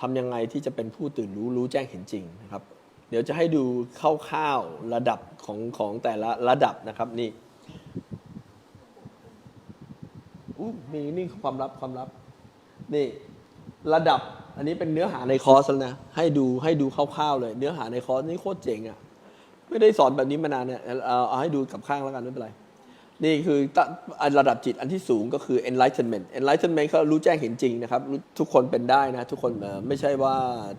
ทำยังไงที่จะเป็นผู้ตื่นรู้รู้แจ้งเห็นจริงนะครับ เดี๋ยวจะให้ดูคร่าวๆระดับของของแต่ละระดับนะครับนี่อู้มีนี่ความลับความลับ นี่ระดับอันนี้เป็นเนื้อหาในคอร์สแล้วนะให้ดูให้ดูคร่าวๆเลย เนื้อหาในคอร์สนี่โคตรเจ๋งอะ่ะไม่ได้สอนแบบนี้มานานเนี่ยเอาเอาให้ดูกับข้างแล้วกันไม่เป็นไร นี่คือระดับจิตอันที่สูงก็คือ enlightenment enlightenment ก็รู้แจ้งเห็นจริงนะครับ ทุกคนเป็นได้นะ ทุกคนไม่ใช่ว่า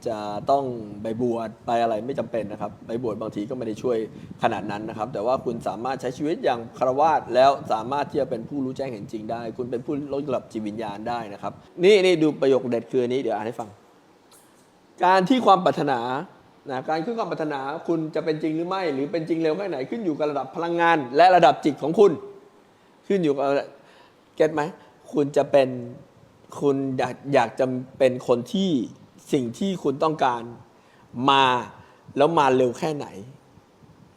จะต้องไปบวชไปอะไรไม่จำเป็นนะครับไปบวชบางทีก็ไม่ได้ช่วยขนาดนั้นนะครับ แต่ว่าคุณสามารถใช้ชีวิตอย่างคารวาสแล้วสามารถที่จะเป็นผู้รู้แจ้งเห็นจริงได้ คุณเป็นผู้ลดระดับจิตวิญญาณได้นะครับ นี่นี่ดูประโยคเด็ดคือนนี้เดี๋ยวอ่านให้ฟัง การที่ความปรารถนานะการขึ้นความปรารถนาคุณจะเป็นจริงหรือไม่ หรือเป็นจริงเร็วแค่ไหนขึ้นอยู่กับระดับพลังงาน และระดับจิตของคุณ ขึ้นอยู่กับเก็ตไหมคุณจะเป็นคุณอยากอยากจะเป็นคนที่สิ่งที่คุณต้องการมาแล้วมาเร็วแค่ไหน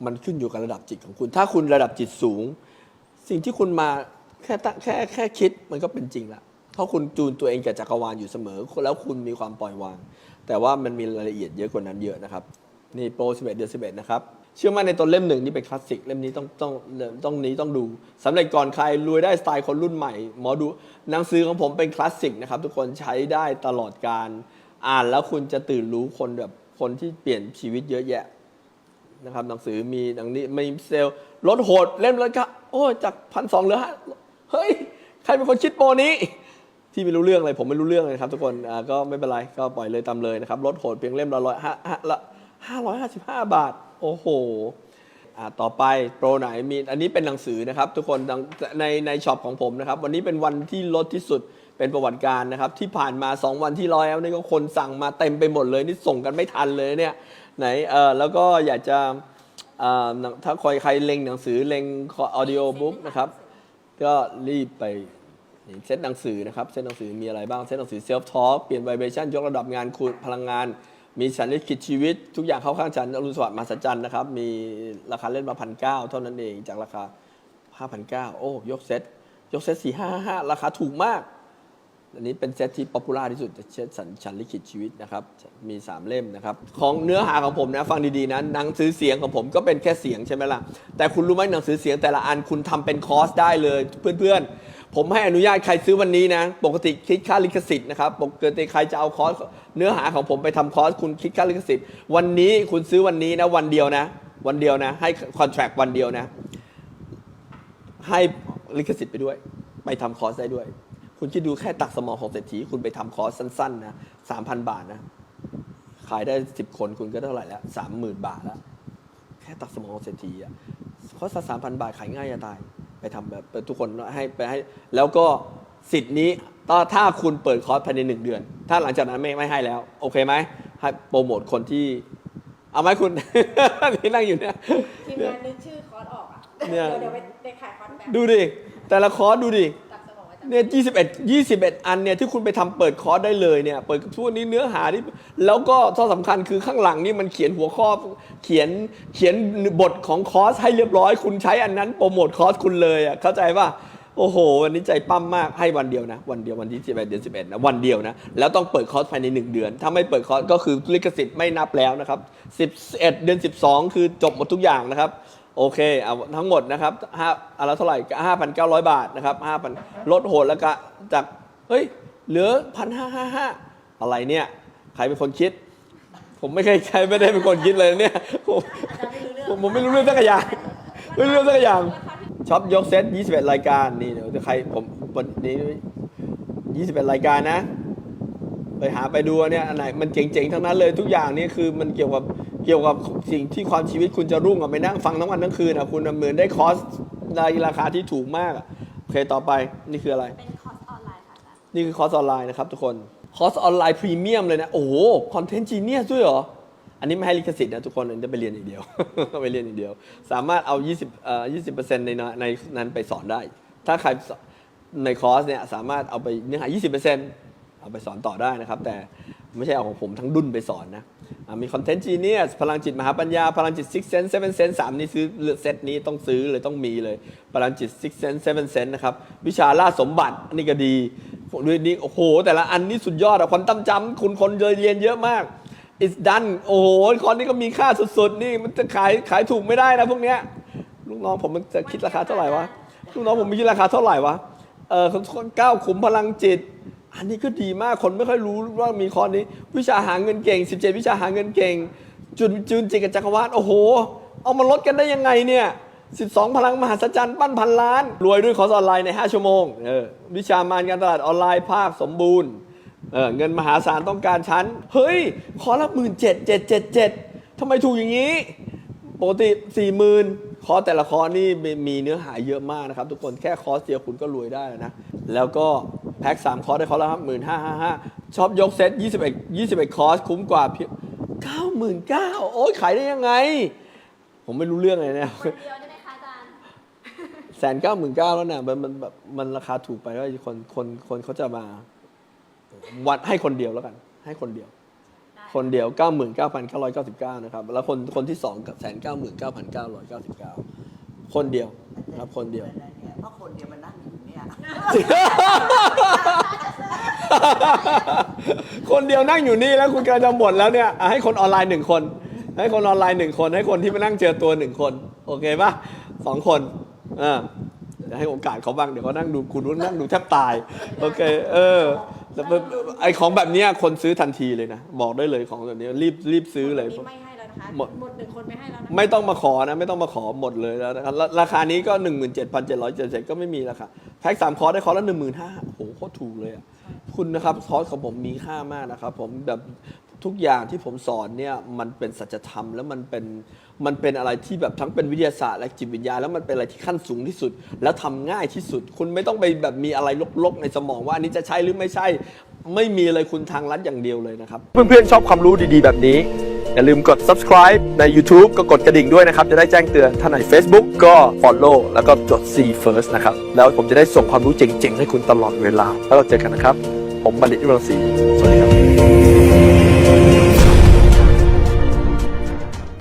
มันขึ้นอยู่กับระดับจิตของคุณ ถ้าคุณระดับจิตสูง สิ่งที่คุณมาแค่แค่แค่คิดมันก็เป็นจริงละเพราะคุณจูนตัวเองกับจักรวาลอยู่เสมอ แล้วคุณมีความปล่อยวาง แต่ว่ามันมีรายละเอียดเยอะกว่านั้นเยอะนะครับ นี่โปร 11 เดือน 11 นะครับ เชื่อมั่นในตนเล่มหนึ่งนี่เป็นคลาสสิกเล่มนี้ต้องต้องต้องนี้ต้องดูสำเร็จก่อนใครรวยได้สไตล์คนรุ่นใหม่ หมอดูหนังสือของผมเป็นคลาสสิกนะครับทุกคนใช้ได้ตลอดการอ่านแล้วคุณจะตื่นรู้คนแบบคนที่เปลี่ยนชีวิตเยอะแยะนะครับหนังสือมีดังนี้มีเซลลดโหดเล่มละก็โอ้จากพันสองเหลือห้าเฮ้ยใครเป็นคนคิดโปรนี้ ที่ไม่รู้เรื่องเลยผมไม่รู้เรื่องเลยครับ ทุกคนก็ไม่เป็นไรก็ปล่อยเลยตามเลยนะครับลดโหดเพียงเล่มละร้อยห้าละห้าร้อยห้าสิบห้าบาท โอ้โหต่อไปโปรไหนมีอันนี้เป็นหนังสือนะครับ ทุกคนในในช็อปของผมนะครับ วันนี้เป็นวันที่ลดที่สุดเป็นประวัติการนะครับ ที่ผ่านมา 2 วันที่ร้อยแล้วนี่ก็คนสั่งมาเต็มไปหมดเลยนี่ส่งกันไม่ทันเลยเนี่ยไหนเออแล้วก็อยากจะถ้าใครใครเล็งหนังสือเล็งออดิโอบุ๊กนะครับ ก็รีบไปเซตหนังสือนะครับเซตหนังสือมีอะไรบ้างเซตหนังสือเซลฟ์ทอ l k เปลี่ยนไวเบชันยกระดับงานคุณพลังงาน มีสันนิคิดชีวิต ทุกอย่างเข้าข้างฉันอรุณสวัสดิ์มหัศจรรย์นะครับ มีราคาเล่นมาพันเก้าเท่านั้นเองจากราคาห้าพันเก้าโอ้ ยกเซตยกเซตสี่ห้าห้าราคาถูกมาก อันนี้เป็นเซตที่ป๊อปปูล่าที่สุดเซตสันชันลิขิตชีวิตนะครับ มี3เล่มนะครับ ของเนื้อหาของผมนะฟังดีๆนะหนังสือเสียงของผมก็เป็นแค่เสียงใช่ไหมล่ะแต่คุณรู้ไหมหนังสือเสียงแต่ละอันคุณทำเป็นคอร์สได้เลยเพื่อนๆ ผมให้อนุญาตใครซื้อวันนี้นะ ปกติคิดค่าลิขสิทธิ์นะครับ ปกติใครจะเอาคอร์สเนื้อหาของผมไปทำคอร์สคุณคิดค่าลิขสิทธิ์ วันนี้คุณซื้อวันนี้นะวันเดียวนะ วันเดียวนะ ให้คอนแทรควันเดียวนะ ให้ลิขสิทธิ์ไปด้วย ไปทำคอร์สได้ด้วย คุณคิดดูแค่ตักสมองของเศรษฐีคุณไปทำคอร์สสั้นๆนะสามพันบาทนะ ขายได้สิบคนคุณก็เท่าไหร่แล้วสามหมื่นบาทแล้ว แค่ตักสมองของเศรษฐีอะคอร์สสามพันบาทขายง่ายจะตาย ไปทำแบบทุกคนให้ไปให้ แล้วก็สิทธิ์นี้ถ้าถ้าคุณเปิดคอร์สภายในหนึ่งเดือน ถ้าหลังจากนั้นไม่ไม่ให้แล้ว โอเคไหมให้โปรโมทคนที่ เอาไหมคุณ ที่นั่งอยู่เนี่ย ทีมงานนึกชื่อคอร์สออกอะเนี่ยเดี๋ยวไปไปขายคอร์สแบบ ดูดิ แต่ละคอร์สดูดิ เนี่ย21 21อันเนี่ยที่คุณไปทำเปิดคอร์สได้เลยเนี่ยเปิดทุกวันนี้เนื้อหาที่แล้วก็ข้อสำคัญคือข้างหลังนี่มันเขียนหัวข้อเขียนเขียนบทของคอร์สให้เรียบร้อย คุณใช้อันนั้นโปรโมทคอร์สคุณเลยอะเข้าใจป่ะโอ้โห วันนี้ใจปั้มมากให้วันเดียวนะ วันเดียววันที่11เดือน11นะวันเดียวนะ แล้วต้องเปิดคอร์สภายใน 1 เดือน ถ้าไม่เปิดคอร์สก็คือลิขสิทธิ์ไม่นับแล้วนะครับ11 เดือน 12 คือจบหมดทุกอย่างนะครับ โอเคเอาทั้งหมดนะครับห้าอะไรเท่าไหร่ห้าพันเก้าร้อยบาทนะครับห้าพันลดโหดแล้วก็จากเฮ้ยเหลือพันห้าห้าห้าอะไรเนี่ยใครเป็นคนคิด ผมไม่เคยใครไม่ได้เป็นคนคิดเลยเนี่ยผมผมผมไม่รู้เรื่องสักอย่างไม่รู้เรื่องสักอย่างช็อปยกเซต21 รายการนี่เดี๋ยวจะใครผมวันนี้21 รายการนะ ไปหาไปดูเนี่ยอันไหนมันเจ๋งๆ ทั้งนั้นเลยทุกอย่างนี่คือมันเกี่ยวกับ เกี่ยวกับสิ่งที่ความชีวิตคุณจะรุ่งอะไปนั่งฟังทั้งวันทั้งคืนอะคุณเหมือนได้คอร์สในราคาที่ถูกมากอะโอเคต่อไปนี่คืออะไร เป็นคอร์สออนไลน์ค่ะอาจารย์นี่คือคอร์สออนไลน์นะครับทุกคน คอร์สออนไลน์พรีเมียมเลยนะ โอ้โห คอนเทนต์จีเนียสด้วยเหรอ อันนี้ไม่ให้ลิขสิทธิ์นะทุกคนอันนี้จะไปเรียนอย่างเดียว ไปเรียนอย่างเดียว สามารถเอา 20เอ่อ20%ในนั้นในนั้นไปสอนได้ ถ้าใครในคอร์สเนี่ยสามารถเอาไปเนื้อหา 20% เอาไปสอนต่อได้นะครับ แต่ไม่ใช่เอาของผมทั้งดุนไปสอนนะมีคอนเทนต์จีเนียสพลังจิตมหาปัญญา พลังจิต six sense seven sense สามนี่ซื้อเซตนี้ต้องซื้อเลยต้องมีเลย พลังจิต six sense seven sense นะครับ วิชาล่าสมบัตินนี้ก็ดีด้วยนี่โอ้โห แต่ละอันนี่สุดยอดอะควอนตัมจัมคุณคนเรียนเยอะมาก it's done โอ้โหคอนนี้ก็มีค่าสุดๆ นี่มันจะขายขายถูกไม่ได้นะพวกเนี้ยลูกน้องผมมันจะคิดราคาเท่าไหร่วะลูกน้องผมมันคิดราคาเท่าไหร่วะเออเก้าขุมพลังจิต อันนี้ก็ดีมากคนไม่ค่อยรู้ว่ามีคอนนี้ วิชาหาเงินเก่ง 17 วิชาหาเงินเก่ง จุนจุนจิตกับจักรวาลโอ้โห เอามาลดกันได้ยังไงเนี่ย12 พลังมหัศจรรย์ปั้นพันล้าน รวยด้วยคอร์สออนไลน์ใน 5 ชั่วโมงเออวิชามารการตลาดออนไลน์ภาคสมบูรณ์เออเงินมหาศาลต้องการชั้น เฮ้ยคอละหมื่นเจ็ดเจ็ดเจ็ดเจ็ดทำไมถูกอย่างนี้ ปกติสี่หมื่นคอแต่ละคอร์สนี่มีมีเนื้อหาเยอะมากนะครับ ทุกคนแค่คอร์สเดียวคุณก็รวยได้แล้วนะ แล้วก็ แพ็คสามคอร์สได้คอร์สละหมื่นห้าห้าห้าชอบยกเซตยี่สิบเอ็ดยี่สิบเอ็ดคอร์สคุ้มกว่าเพียงเก้าหมื่นเก้าโอ้ยขายได้ยังไง ผมไม่รู้เรื่องเลยเนี่ยคนเดียวได้ไหมคะอาจารย์แสนเก้าหมื่นเก้าแล้วนะมันมันแบบมันราคาถูกไปว่าคนคนคนเขาจะมาวัดให้คนเดียวแล้วกัน ให้คนเดียวได้คนเดียว 99,999 นะครับ แล้วคนคนที่สองกับแสนเก้าหมื่นเก้าพันเก้าร้อยเก้าสิบเก้าคนเดียวนะครับคนเดียว เพราะคนเดียวมันนั่งอยู่เนี่ย คนเดียวนั่งอยู่นี่แล้วคุณกำลังจะหมดแล้วเนี่ยอะให้คนออนไลน์หนึ่งคน ให้คนออนไลน์หนึ่งคน ให้คนที่มานั่งเจอตัวหนึ่งคน โอเคปะสองคนอ่าเดี๋ยวให้โอกาสเขาบ้างเดี๋ยวเขานั่งดูคุณนั่งดูแทบตายโอเค เออแล้วไอของแบบเนี้ยคนซื้อทันทีเลยนะ บอกได้เลยของแบบนี้รีบรีบซื้อเลย ไม่ให้ นะคะ หมด หมดหนึ่งคนไม่ให้แล้วนะไม่ต้องมาขอนะ ไม่ต้องมาขอหมดเลยแล้วนะครับราราคานี้ก็ 1 7 7 7 7 7ก็ไม่มีราคาแพ็กสามคอร์สได้คอร์สละหนึ่งหมื่นห้าโอ้โหโคตรถูกเลยอะคุณนะครับคอร์สของผมมีค่ามากนะครับ ผมแบบทุกอย่างที่ผมสอนเนี่ยมันเป็นสัจธรรมแล้วมันเป็นมันเป็นอะไรที่แบบทั้งเป็นวิทยาศาสตร์และจิตวิญญาณแล้วมันเป็นอะไรที่ขั้นสูงที่สุด แล้วทำง่ายที่สุด คุณไม่ต้องไปแบบมีอะไรลกๆในสมองว่าอันนี้จะใช่หรือไม่ใช่ ไม่มีเลยคุณทางลัดอย่างเดียวเลยนะครับ เพื่อนๆชอบความรู้ดีๆ แบบนี้ อย่าลืมกด subscribe ใน YouTube ก็กดกระดิ่งด้วยนะครับ จะได้แจ้งเตือนถ้าไหน Facebook ก็ follow แล้วก็จด see first นะครับ แล้วผมจะได้ส่งความรู้เจ๋งๆ ให้คุณตลอดเวลา แล้วเราเจอกันนะครับ ผมบัณฑิตวิรังสีสวัสดีครับ